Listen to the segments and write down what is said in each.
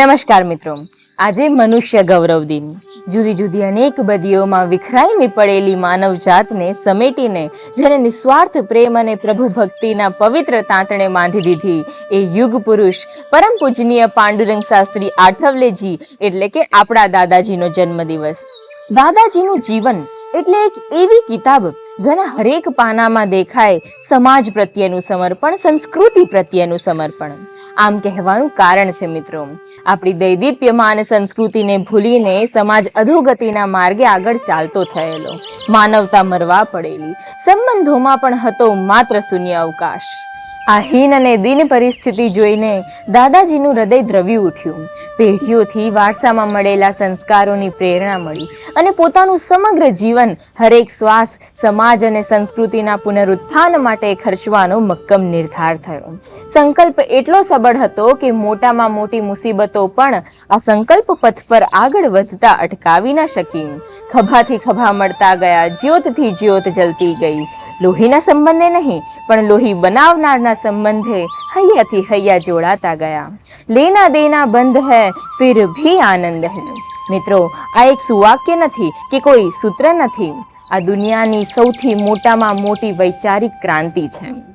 નમસ્કાર મિત્રો. આજે મનુષ્ય ગૌરવ દિન. જુદી જુદી અનેક બદીઓમાં વિખરાઈને પડેલી માનવ જાતને સમેટીને જેને નિસ્વાર્થ પ્રેમ અને પ્રભુ ભક્તિના પવિત્ર તાંતણે બાંધી દીધી. એ યુગ પુરુષ, પરમ પૂજનીય પાંડુરંગ શાસ્ત્રી આઠવલેજી, એટલે કે આપણા દાદાજીનો જન્મદિવસ. દાદાજીનું જીવન એટલે એક એવી કિતાબ જેના હરેક પાનામાં દેખાય સમાજ પ્રત્યેનું સમર્પણ, સંસ્કૃતિ પ્રત્યેનું સમર્પણ. આમ કહેવાનું કારણ છે મિત્રો, આપણી દૈદીપ્યમાન સંસ્કૃતિને ભૂલીને સમાજ અધોગતિના માર્ગે આગળ ચાલતો થયેલો. માનવતા મરવા પડેલી. સંબંધોમાં પણ હતો માત્ર શૂન્ય અવકાશ. આ અને દિન પરિસ્થિતિ જોઈને દાદાજીનું હૃદય દ્રવ્યું ઉઠ્યું. પેઢીઓથી વારસામાં મળેલા સંસ્કારોની પ્રેરણા મળી અને પોતાનું સમગ્ર જીવન હરેક શ્વાસ, સમાજ અને સંસ્કૃતિના પુનરુત્થાન માટે ખર્ચવાનો મક્કમ નિર્ધાર થયો. સંકલ્પ એટલો સબળ હતો કે મોટામાં મોટી મુસીબતો પણ આ સંકલ્પ પથ પર આગળ વધતા અટકાવી ન શકી. ખભાથી ખભા મળતા ગયા, જ્યોતથી જ્યોત જલતી ગઈ. લોહીના સંબંધે નહીં, પણ લોહી બનાવનારના સંબંધે હૈયાથી હૈયા જોડાતા ગયા. લેના દેના બંધ હૈ, ફિર ભી આનંદ હૈ. મિત્રો, આ એક સુવાક્ય નથી કે કોઈ સૂત્ર નથી. આ દુનિયાની સૌથી મોટામાં મોટી વૈચારિક ક્રાંતિ છે.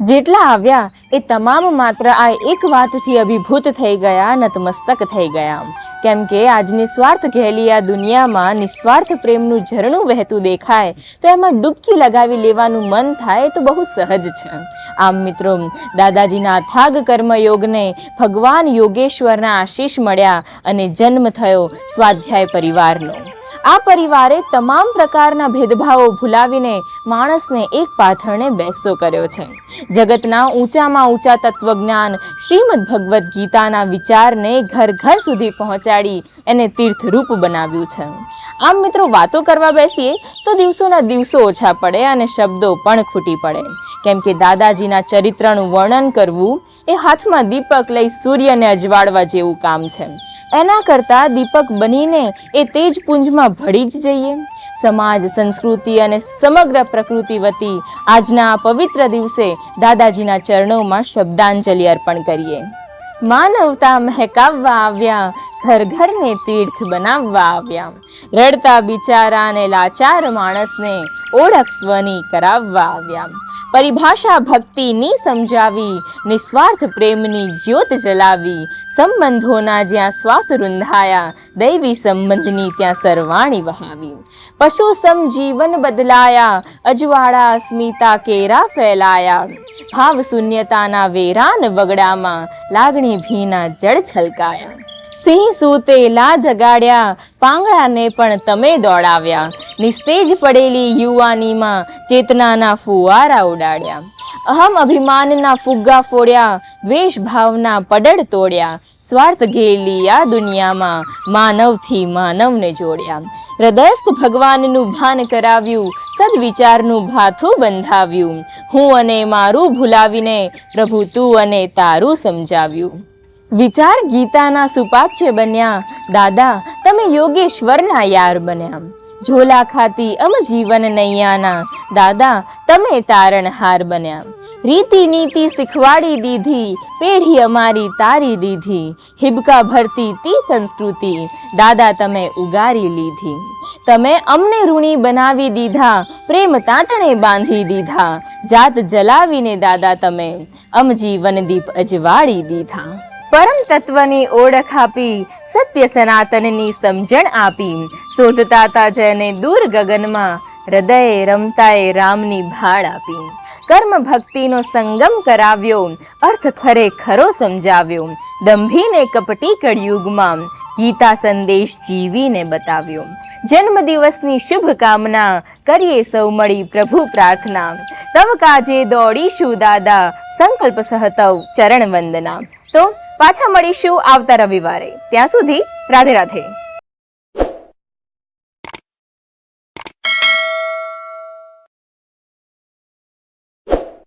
જેટલા આવ્યા એ તમામ માત્ર આ એક વાતથી અભિભૂત થઈ ગયા, નતમસ્તક થઈ ગયા. કેમ કે આજ નિસ્વાર્થ ઘેલી આ દુનિયામાં નિસ્વાર્થ પ્રેમનું ઝરણું વહેતું દેખાય, તો એમાં ડૂબકી લગાવી લેવાનું મન થાય તો બહુ સહજ છે. આમ મિત્રો, દાદાજીના અથાગ કર્મયોગને ભગવાન યોગેશ્વરના આશીષ મળ્યા અને જન્મ થયો સ્વાધ્યાય પરિવારનો. આ પરિવારે તમામ પ્રકારના ભેદભાવો ભૂલાવીને માણસને એક પાથરણે બેસો કર્યો છે. જગતના ઊંચામાં ઊંચા તત્વજ્ઞાન શ્રીમદ ભગવદ્ ગીતાના વિચારને ઘર ઘર સુધી પહોંચાડી એને તીર્થરૂપ બનાવ્યું છે. આમ મિત્રો વાતો કરવા બેસીએ તો દિવસોના દિવસો ઓછા પડે અને શબ્દો પણ ખૂટી પડે. કેમ કે દાદાજીના ચરિત્રનું વર્ણન કરવું એ હાથમાં દીપક લઈ સૂર્યને અજવાળવા જેવું કામ છે. એના કરતાં દીપક બનીને એ તેજ પુંજમાં ભળી જ જઈએ. સમાજ, સંસ્કૃતિ અને સમગ્ર પ્રકૃતિ વતી આજના આ પવિત્ર દિવસે દાદાજીના ચરણોમાં શબ્દાંજલિ અર્પણ કરીએ. માનવતા મહેકાવવા આવ્યા ઘર ઘરને તીર્થ બનાવવા આવ્યા. રડતા બિચારા અને લાચાર માણસને ઓળખ સ્વની કરાવવા આવ્યા. પરિભાષા ભક્તિની સમજાવી, નિસ્વાર્થ પ્રેમની જ્યોત જલાવી, સંબંધોના જ્યાં શ્વાસ રૂંધાયા, દૈવી સંબંધની ત્યાં સરવાણી વહાવી. પશુ સમ જીવન બદલાયા, અજવાળા અસ્મિતા કેરા ફેલાયા. ભાવ શૂન્યતાના વેરાન વગડામાં લાગણી ભીના જળ છલકાયા. સિંહ સૂતેલા જગાડ્યા પાંગડાને પણ તમે દોડાવ્યા. નિસ્તેજ પડેલી યુવાનીમાં ચેતનાના ફુવારા ઉડાડ્યા. અહમ અભિમાનના ફુગ્ગા ફોડ્યા દ્વેષ ભાવના પડડ તોડ્યા. સ્વાર્થ ઘેલી આ દુનિયામાં માનવથી માનવને જોડ્યા. હૃદયસ્થ ભગવાનનું ભાન કરાવ્યું, સદવિચારનું ભાથું બંધાવ્યું. હું અને મારું ભૂલાવીને પ્રભુ તું અને તારું સમજાવ્યું. વિચાર ગીતાના સુપાચ્ય બન્યા. દાદા, તમે યોગેશ્વરના યાર બન્યા. ઝોલા ખાતી અમ જીવન નૈયાના. દાદા, તમે તારણહાર બન્યા. રીતિ નીતિ શીખવાડી દીધી. પેઢી અમારી તારી દીધી. હિબકા ભરતી તી સંસ્કૃતિ. દાદા, તમે ઉગારી લીધી. તમે અમને ઋણી બનાવી દીધા. પ્રેમ તાંતણે બાંધી દીધા. જાત જલાવીને દાદા, તમે અમ જીવન દીપ અજવાળી દીધા. પરમ તત્વની ઓળખ આપી, સત્ય સનાતનની સમજણ આપી. શોધતા જેને દૂર ગગનમાં, હૃદયે રમતાએ રામની ભાળ આપી. કર્મ ભક્તિનો સંગમ કરાવ્યો, અર્થ ખરેખરો સમજાવ્યો. દંભીને કપટી કળિયુગમાં, ગીતા સંદેશ જીવીને બતાવ્યો. જન્મદિવસની શુભ કામના કરીએ સૌ મળી પ્રભુ પ્રાર્થના. તવ કાજે દોડીશું દાદા, સંકલ્પ સહતવ ચરણ વંદના. તો પાછા મળીશું આવતા રવિવારે. ત્યાં સુધી રાધે રાધે.